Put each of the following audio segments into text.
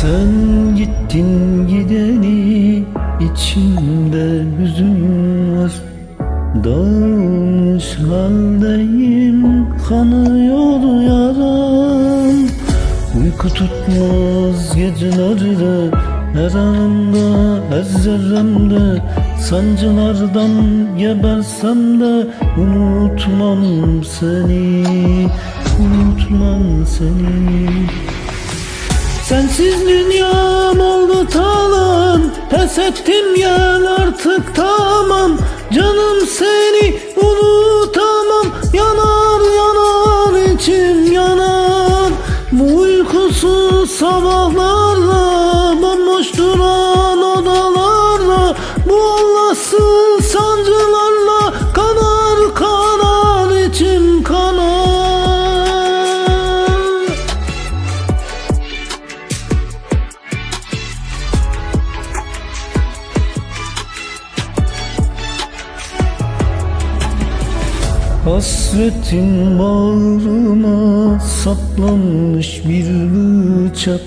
Sen gittin gideni içimde hüzün var. Dağılmış haldeyim kanıyor yaram. Uyku tutmaz gecelerde her anımda her zerremde. Sancılardan gebersem de unutmam seni Unutmam seni Sensiz dünyam oldu talan Pes ettim gel artık tamam. Canım seni unutamam Yanar yanar içim yanar. Bu uykusuz sabahlarda Hasretin bağrıma saplanmış bir bıçak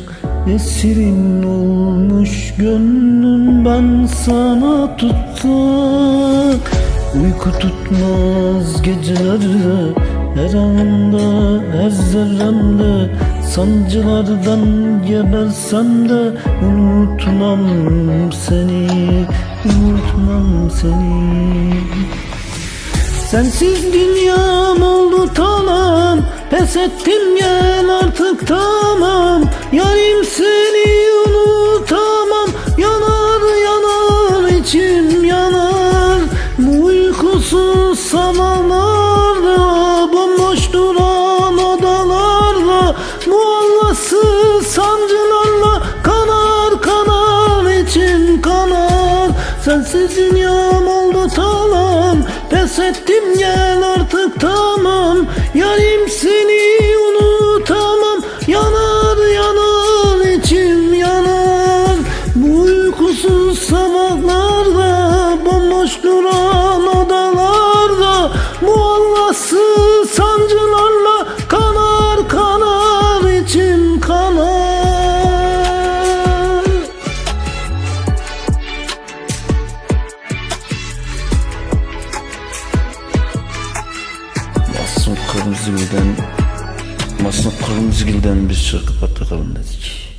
Esirin olmuş gönlüm ben sana tutsak. Uyku tutmaz gecelerde her anda her zerremde. Sancılardan gebersem de unutmam seni Unutmam seni Sensiz dünyam oldu tamam. Pes ettim gel artık tamam. Yarim seni unutamam. Yanar yanar içim yanar. Bu uykusuz sabahlarda Bomboş duran odalarda Bu Allahsız sancılarla Kanar kanar içim kanar. Sensiz dünyam oldu tamam Pes ettim gel artık tamam. Yarim Masum Kırmızıgül'den Masum Kırmızıgül'den bir şarkı bakalım dedik.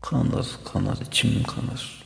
Kanar kanar içim kanar.